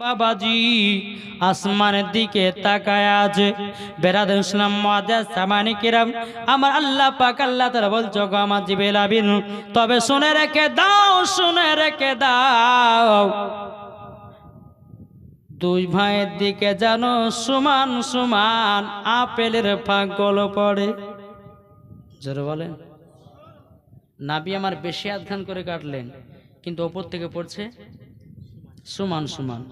বাবাজি আসমানের দিকে তাকায় আছে বেরাদ ইসলাম সামানি কিরাম। আমার আল্লাহ পাক, আল্লাহ তারা বলছো গো আমার জিবেল আবিন তবে শুনে রেখে দাও, শুনে রেখে দাও। দুই ভাইয়ের দিকে যেন সমান সমান আপেলের ফাঁকল পড়ে। জোরে বলেন। নাবি আমার বেশি আধখান করে কাটলেন, কিন্তু ওপর থেকে পড়ছে সমান সমান।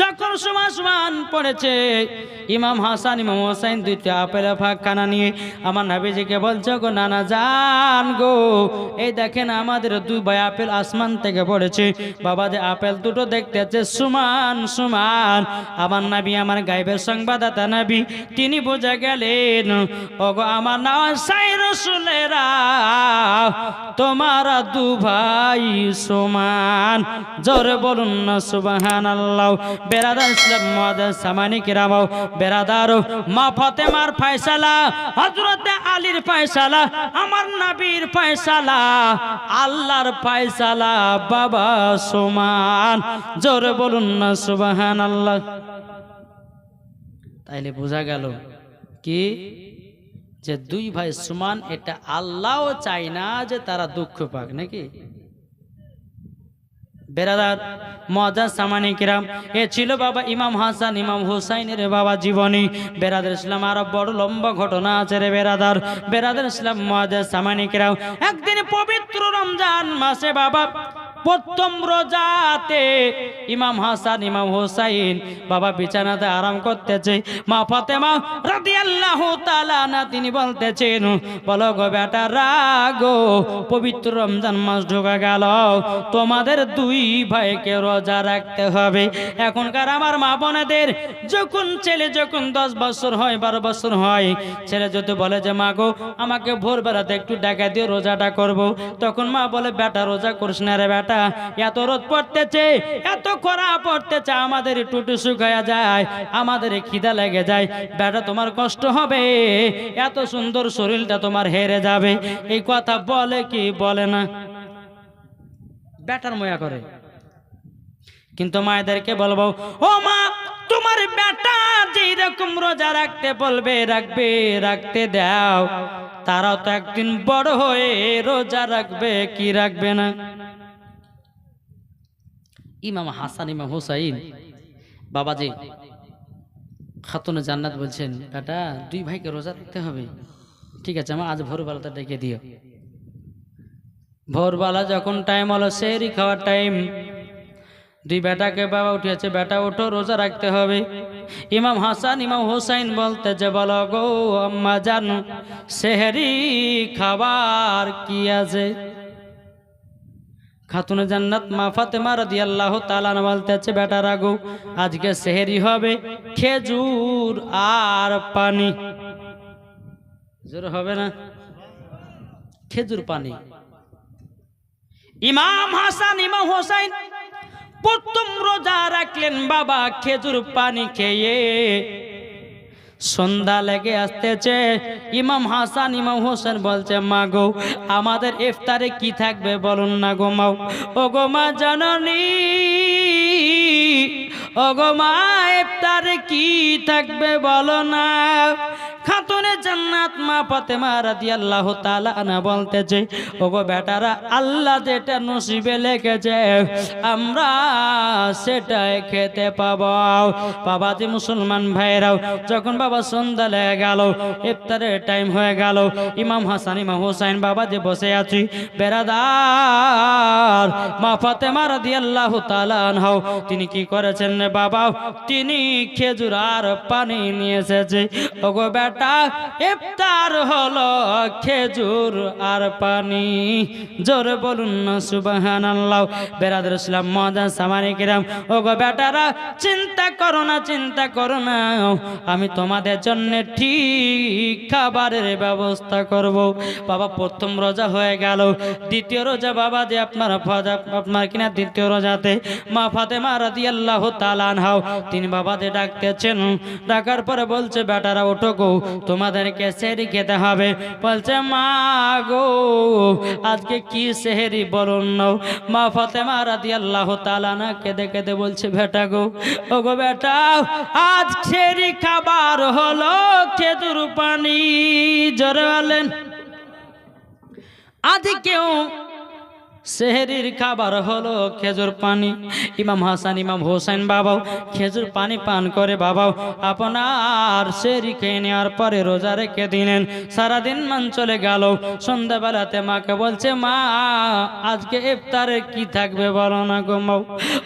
যখন সমান সমান পড়েছে, ইমাম হাসান, ইমাম হোসাইন দুইটা আপেলের ফাঁক খানা নিয়ে, আমার নাবিজিকে বলছে, গো নানা জান গো, এই দেখেন আমাদের দুই ভাই আপেল আসমান থেকে পড়েছে। বাবা যে আপেল দুটো দেখতেছে, সমান সমান, আমার নাবি আমার গাইবের সংবাদদাতা নাবি, তিনি বোঝা গেলেন, ওগো আমার না সাই রসুলেরা তোমার দু ভাই সমান, জোরে বলুন না সুবাহান আল্লাহ বেরাদার ইসলাম মহাদার সামানি কিরামাও বেরাদার মা ফাতেমার ফয়সালা হজরতে আলীর ফয়সালা, আমার নবীর ফয়সালা, আল্লাহর ফয়সালা, বাবা সমান। জোরে বলুন না সুবাহান আল্লাহ তাইলে বোঝা গেল কি? যে দুই ভাই সমান, এটা আল্লাহও চাই না যে তারা দুঃখ পাক, নাকি? বেরাদার মজা সামানি কিরাম। এ ছিল বাবা ইমাম হাসান, ইমাম হুসাইনের বাবা জীবনী। বেরাদের ইসলাম আরও বড় লম্বা ঘটনা আছে রে বেরাদার। বেরাদের ইসলাম মজা সামানি কিরাম। একদিন পবিত্র রমজান মাসে বাবা প্রথম রোজাতে ইমাম হাসান, ইমাম হোসাইন বাবা বিছানাতে আরাম করতেছে। মা ফাতেমা রাদিয়াল্লাহু তাআলা না তিনি বলতেছেন, বলো গো বেটা, রাগো পবিত্র রমজান মাস ঢোকা গেল, তোমাদের দুই ভাইকে রোজা রাখতে হবে। এখনকার আমার মা বোনেদের যখন ছেলে যখন দশ বছর হয়, বারো বছর হয়, ছেলে যদি বলে যে, মা গো, আমাকে ভোরবেলাতে একটু ডাকা দিয়ে রোজাটা করব, তখন মা বলে, বেটা, রোজা করিস না রে বেটা এত রোদ পড়তেছে, এত খরা পড়তেছে, আমাদের টুটু শুকায়া যায়, আমাদের খিদা লেগে যায়। বেটা, তোমার কষ্ট হবে, এত সুন্দর শরীরটা তোমার হেরে যাবে। এই কথা বলে কি বলে না? বেটার ময়া করে। কিন্তু মায়েদেরকে বলব, ও মা, তোমার বেটা যেই রকম রোজা রাখতে বলবে, রাখবে, রাখতে দাও। তারাও তো একদিন বড় হয়ে রোজা রাখবে, কি রাখবে না? ইমাম হাসান, ইমাম হুসাইন। বাবাজি, খাতুনে জান্নাত বলছেন, বেটা, দুই ভাইকে রোজা রাখতে হবে। ঠিক আছে আমার আজ ভোরবেলাটা ডেকে দিও। ভোরবেলা যখন টাইম হলো সেরি খাওয়ার টাইম দুই বেটাকে বাবা উঠিয়েছে, বেটা, ওঠো, রোজা রাখতে হবে। ইমাম হাসান, ইমাম হোসাইন বলতে যে, বলো গো, আম্মা জান, সেহরি খাবার কি আছে? খাতুনে জান্নাত মা ফাতেমা রাদিয়াল্লাহু তাআলা বলতেছে, বেটা রাগো, আজকে সেহরি হবে খেজুর আর পানি। জোর হবে না? খেজুর পানি। ইমাম হাসান, ইমাম হোসাইন প্রথম রোজা রাখলেন, বাবা, খেজুর পানি খেয়ে সন্ধ্যা লেগে আসতেছে। ইমাম হাসান, ইমাম হোসেন বলছে, মা গো, আমাদের ইফতারে কি থাকবে বলুন না গো মাও ও গো মা জননী ও গো মা ইফতারে কি থাকবে বলো না? খাতুনে জান্নাত মা ফাতেমা রাদিয়াল্লাহু তাআলা আনা বলতেছে, ওগো বেটারা, আল্লাহ যেটা নসিবে লিখেছে, আমরা সেটাই খেতে পাবো। বাবা যে মুসলমান ভাইরাও, যখন বাবা সন্ধ্যা লেগে গেল, ইফতারের টাইম হয়ে গেল, ইমাম হাসান, ইমাম বাবা যে বসে আছি, বেরাদার, মা ফাতেমা রাদিয়াল্লাহু তাআলা আনহাও তিনি কি করেছেন বাবা? তিনি খেজুর আর পানি নিয়ে এসেছে, ওগো বেটা ইফতার হলো খেজুর আর পানি। জোরে বলুন না, সুবহানাল্লাহ। বেরাদুল ইসলাম মজা সামানি কিরাম, ওগো বেটারা, চিন্তা করো না, চিন্তা করো না। আমি তোমাদের জন্য ঠিক খাবারের ব্যবস্থা করব। বাবা, প্রথম রোজা হয়ে গেল। দ্বিতীয় রোজা বাবা, যে আপনার ফাজা, আপনার কিনা দ্বিতীয় রোজাতে মা ফাতেমা রাদিয়াল্লাহু তাআলা আনহাও তিনি বাবাদের ডাকতেছেন। ডাকার পরে বলছে, বেটারা, ওঠো গো। তোমাদেরকে সেহরি খেতে হবে। বলছে, মা গো, আজকে কি সেহেরি বলুন নাও? মা ফতেমা রাদি আল্লাহ তালানা কেঁদে কেঁদে বলছে, বেটা গো ও গো বেটা, আজ সেহরি খাবার হলো খেজুর পানি। জোরে বলেন। আজ কেউ সেহেরির খাবার হলো খেজুর পানি। ইমাম হাসান, ইমাম হোসেন বাবাও খেজুর পানি পান করে বাবাও। আপনার সেরি খেয়ে নেওয়ার পরে রোজা রেখে দিলেন, সারাদিন মান চলে গেল। সন্ধ্যাবেলাতে মাকে বলছে, মা, আজকে ইফতারে কি থাকবে বলো না গো মাও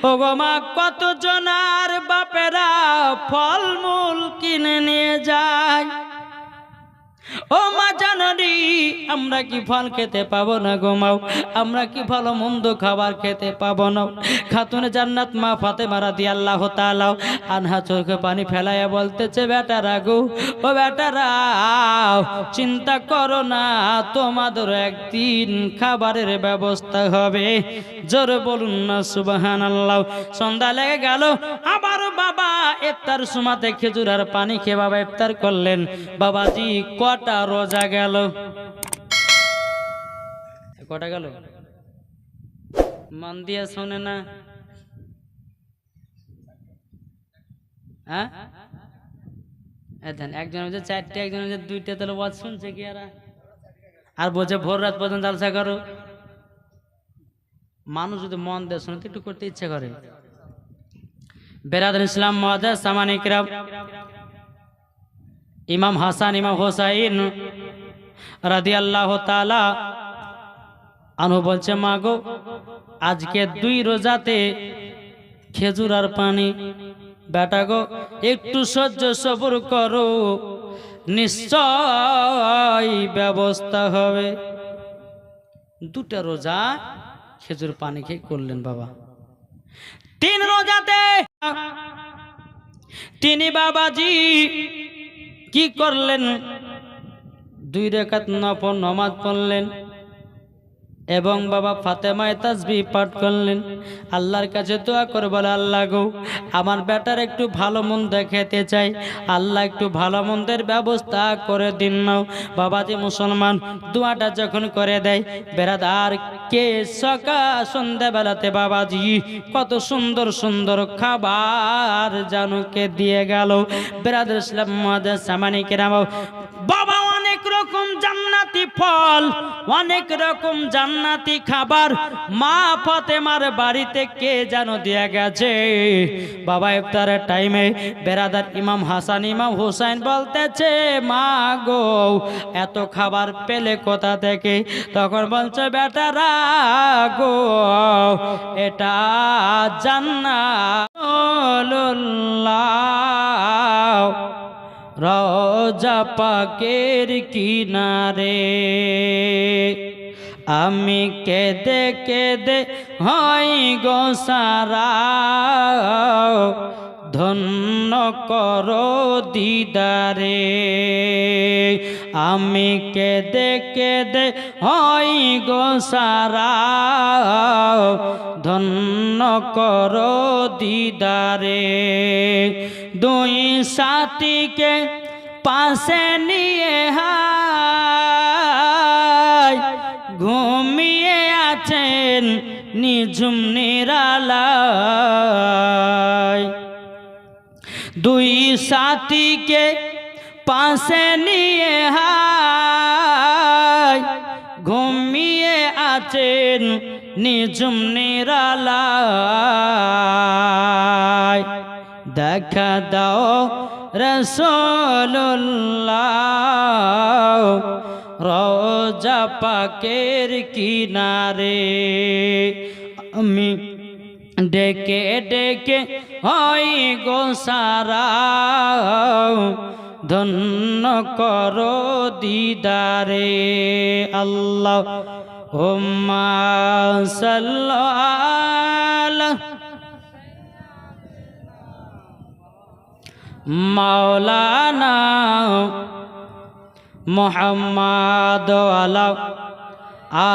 ও গো মা কত জনার বাপেরা ফলমূল কিনে নিয়ে যায়? ও মা জাননি আমরা কি ফল খেতে পাবো না গোমাও আমরা কি ভালো মন্দ খাবার খেতে পাবো না? খাতুন জান্নাত মা ফাতে মারা দি আল্লাহ তালাও আনহা চোখে পানি ফেলাইয়া বলতেছে, বেটারা গো, ও বেটারাও চিন্তা করো না, তোমাদের একদিন খাবারের ব্যবস্থা হবে। জোরে বলুন না সুবাহান আল্লাহ সন্ধ্যা লেগে গেল আবারও বাবা ইফতার সুমাতে খেজুর আর পানি খেয়ে বাবা ইফতার করলেন। বাবাজি কটা রোজা গেল। কটা গেল? মন দিয়ে শোনে না। হ্যাঁ? একজন হচ্ছে চারটে একজন হচ্ছে দুইটা, তাহলে ওয়াজ শুনছে কি এরা? আর বলছে, ভোর রাত পর্যন্ত জালসা করো। মানুষ যদি মন দেয় শুনে, তো একটু করতে ইচ্ছে করে। বেরাদ ইসলাম মহাদ সামানিকরাম ইমাম হাসান, ইমাম হোসাইন রাদি আল্লাহ তালা আনু বলছে মা গো আজকে দুই রোজাতে খেজুর আর পানি। বেটা গো, একটু সহ্য সবর করো, নিশ্চয় ব্যবস্থা হবে। দুটা রোজা খেজুর পানি খেয়ে করলেন বাবা। তিন রোজাতে তিনি বাবাজি কি করলেন? দুই রেখাত নফর নমাজ পড়লেন। এবং বাবা ফাতেমায় তাসবি পাঠ করলেন। আল্লাহর কাছে দোয়া বলে, আল্লাহ গো, আমার বেটার একটু ভালো মন্দ খেতে চাই। আল্লাহ একটু ভালো মন্দের ব্যবস্থা করে দিন নাও। বাবাজি মুসলমান, দোয়াটা যখন করে দেয় বেড়াদার কে সকাল সন্ধ্যাবেলাতে বাবাজি কত সুন্দর সুন্দর খাবার জানুকে দিয়ে গেল। বেড়াদের ইসলাম সামানিকেরাম বাবা অনেক রকম জান্নাতি ফল, অনেক রকম জান্নাতি খাবার। মা ফতেমার বাড়িতে কে যেন দিয়ে গেছে? বাবা ইফতারের টাইমে বেরাদার ইমাম হাসান, ইমাম হুসাইন বলতেছে, মা গো, এত খাবার পেলে কোথা থেকে? তখন বলছে, বেটারা গো, এটা জান্নাত রজা পাকের কিনারে, আমি কেদে কেদে হই গো সারা, ধন্য কর দিদারে, আমি কেদে কেদে হই গো সারা ধন্য কর দিদারে। দুই সাথীকে পাশে নিয়ে হাই ঘুমিয়ে আছেন নিঝুম নিরালায়। দুই সাথীকে পাশে নিয়ে হাই ঘুমিয়ে আছেন নিঝুম নিরালায়। দেখা দাও রসোল্লাহ রোজা পাকের কিনারে। আমি ডেকে ডেকে হই গো সারা, ধন্য করো দিদারে। আল্লাহ মাওলানা মোহাম্মদ আলা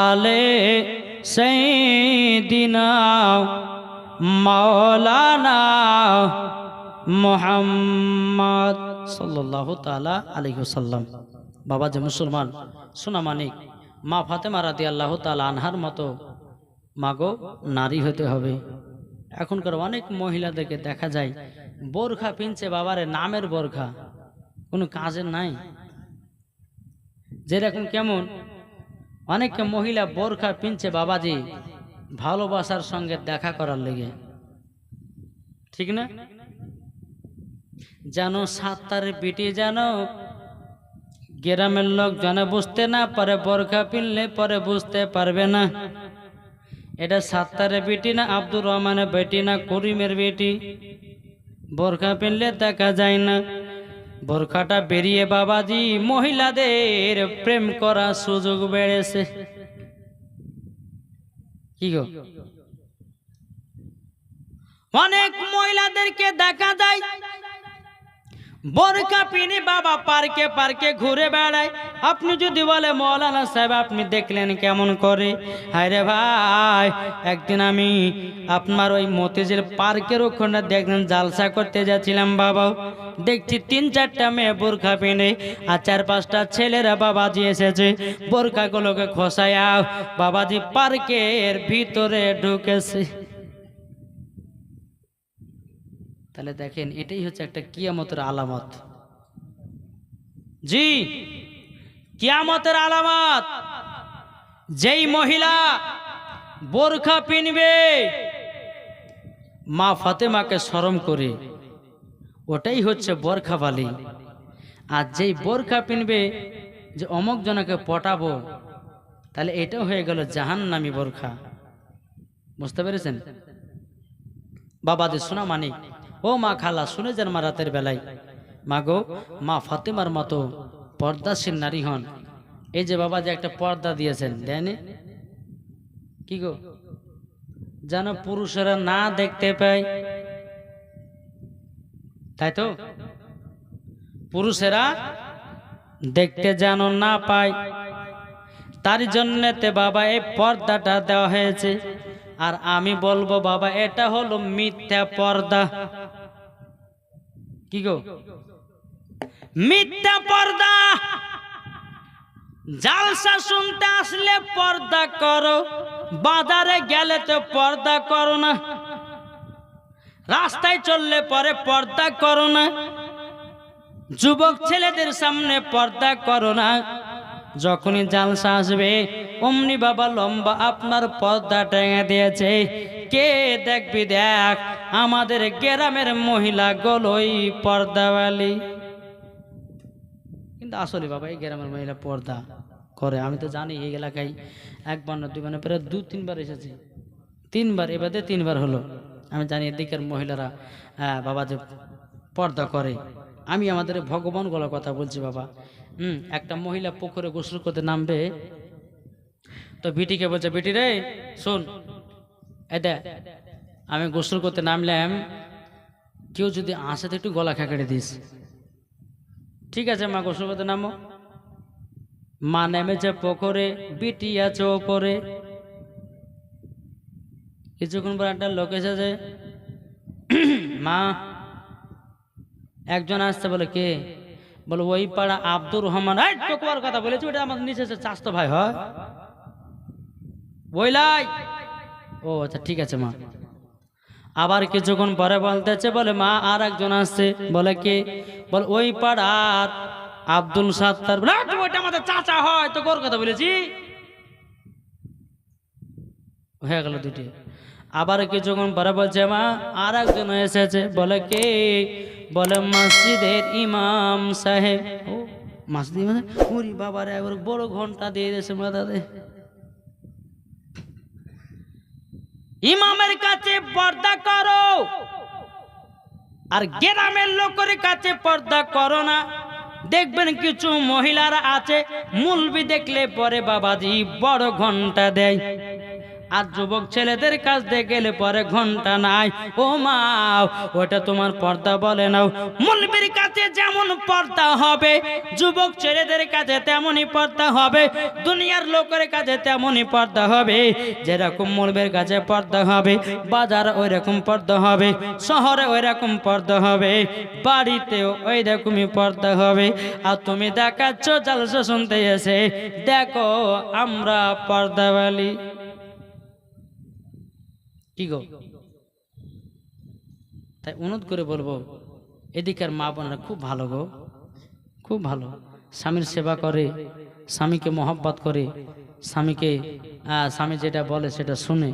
আলে সেইদিনা মাওলানা মোহাম্মদ সাল্লাহ তালা আলিহাসাল্লাম বাবা যে মুসলমান, সোনা মানিক। মা ফাতেমা রাদি আল্লাহ তালা আনহার মতো মাগো নারী হতে হবে। এখনকার অনেক মহিলাদেরকে দেখা যায়, বোরখা পিনছে বাবারে, নামের বোরখা। কোনো কাজের নাই। যেরকম কেমন অনেক মহিলা বোরখা পিনছে বাবাজি ভালোবাসার সঙ্গে দেখা করার লেগে। ঠিক না? যেন সাত সাতটার পিটি যেন গ্রামের লোক যেন বুঝতে না পারে, বোরখা পিনলে পরে বুঝতে পারবে না। এটা সাত্তারের বেটি না, আব্দুর রহমানের বেটি না, করিমের বেটি। বোরখা পিনলে দেখা যায় না। বোরখাটা বেরিয়ে বাবাজি, মহিলাদের প্রেম করার সুযোগ বেড়েছে। কি গো? অনেক মহিলাদেরকে দেখা যায় বোরকা পিনি বাবা পার্কে পার্কে ঘুরে বেড়ায়। আপনি যদি বলে, মৌলানা সাহেব, আপনি দেখলেন কেমন করে? হায় রে ভাই, একদিন আমি আপনার ওই মতিঝিল পার্কের ওখানে দেখলেন, জালসা করতে যাচ্ছিলাম বাবা। দেখছি তিন চারটা মেয়ে বোরখা পিনে, আর চার পাঁচটা ছেলেরা বাবাজি এসেছে। বোরখাগুলোকে খসায়া বাবাজি পার্কের ভিতরে ঢুকেছে। তাহলে দেখেন, এটাই হচ্ছে একটা কিয়ামতের আলামত। জি, কিয়ামতের আলামত। যেই মহিলা বোরখা পিনবে, মা ফাতেমাকে স্মরণ করে, ওটাই হচ্ছে বোরখা বালি। আর যেই বোরখা পিনবে, যে অমুক জনকে পটাবো, তাহলে এটাও হয়ে গেল জাহান্নামী বোরখা। বুঝতে পেরেছেন? বাবাদের সোনা মানিক। ও মা খালা, শুনে যান মা রাতের বেলায়। মা গো মা ফাতেমার মতো পর্দাসীন নারী হন। এই যে বাবা যে একটা পর্দা দিয়েছেন দেয়নি কি গো? যেন পুরুষেরা না দেখতে পায়। তাই তো? পুরুষেরা দেখতে যেন না পায়। তার জন্যতে বাবা এই পর্দাটা দেওয়া হয়েছে। আর আমি বলব, বাবা, এটা হলো মিথ্যা পর্দা। কি গো? মিথ্যা পর্দা। জালসা শুনতে আসলে পর্দা করো। বাজারে গেলে তো পর্দা করো না। রাস্তায় চললে পরে পর্দা করো না। যুবক ছেলেদের সামনে পর্দা করো না। যখনই জালসা আসবে, অমনি বাবা লম্বা আপনার পর্দা টেঙে দিয়েছে। কে দেখবি দেখ, আমাদের গ্রামের মহিলা গলই পর্দাওয়ালি। কিন্তু আসলে বাবা, এই গ্রামের মহিলা পর্দা করে, আমি তো জানি এই এলাকায় একবার না দুইবার না, প্রায় দু, তিনবার এসেছি। তিনবার এবারে তিনবার হলো। আমি জানি এদিকের মহিলারা বাবা যে পর্দা করে। আমি আমাদের ভগবান গলার কথা বলছি বাবা। হুম, একটা মহিলা পুকুরে গোসল করতে নামবে। তো বিটিকে বলছে, বিটি রে, শোন এটা আমি গোসল করতে নামলাম, কেউ যদি আসে তো একটু গলা খেঁকড়ে দিস। ঠিক আছে মা, গোসল করতে নামো। মা নেমেছে পুকুরে, বিটি আছে ওপরে। কিছুক্ষণ পর একটা লোক এসেছে মা, একজন আসছে। বলে, কে? বলে, ওই পাড়া আব্দুর রহমান কথা বলেছি, ওটা আমার নিচে চাস্তো ভাই, হয়? ও আচ্ছা ঠিক আছে, মা। আবার কিছুক্ষণ পরে বলতেছে, বলে, মা, আর একজন আসছে। বলে, কে? বল, ওই পাড়ার আব্দুল সাত্তার। বলে ওইটা আমাদের চাচা হয়, তো কোর কথা বলেছি। হয়ে গেল দুটি আবার কিছুক্ষণ পরে বলছে, মা, আর একজন এসেছে। বলে, কে? বলে মসজিদের ইমাম সাহেব। ও মসজিদ সাহেব? ওরে বাবারে একবার বড় ঘণ্টা দিয়ে দিয়েছে মাথাতে ইমামের কাছে পর্দা করো, আর গ্রামের লোকের কাছে পর্দা করো না। দেখবেন কিছু মহিলারা আছে, মুলবি দেখলে পরে বাবাজি বড় ঘণ্টা দেয়। আর যুবক ছেলেদের কাছ দিয়ে গেলে পরে ঘণ্টা নাই। ও মা, ওটা তোমার পর্দা বলে নাও। মুলবির কাছে যেমন পর্দা হবে, যুবক ছেলেদের কাছে তেমনই পর্দা হবে, দুনিয়ার লোকের কাছে তেমনই পর্দা হবে। যেরকম মুলবের কাছে পর্দা হবে, বাজার ওই রকম পর্দা হবে, শহরে ওই রকম পর্দা হবে, বাড়িতেও ওই রকমই পর্দা হবে। আর তুমি দেখাচ্ছ জালসা শুনতে এসে দেখো আমরা পর্দাওয়ালি। কি গো? তাই অনুরোধ করে বলব, এদিকের মা বোনেরা খুব ভালো গো, খুব ভালো। স্বামীর সেবা করে, স্বামীকে মহব্বত করে, স্বামীকে স্বামী যেটা বলে সেটা শুনে।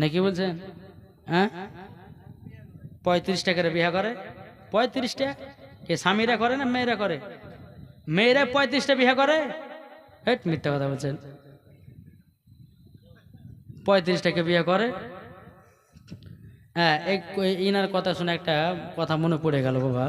নাকি বলছেন হ্যাঁ পঁয়ত্রিশ টাকার বিয়া করে? পঁয়ত্রিশ টাকা? কে স্বামীরা করে না মেয়েরা করে? মেয়েরা পঁয়ত্রিশটা বিয়া করে? হেট, মিথ্যা কথা বলছেন। পঁয়ত্রিশ টাকা বিয়ে করে। হ্যাঁ এই ইনার কথা শুনে একটা কথা মনে পড়ে গেল বাবা।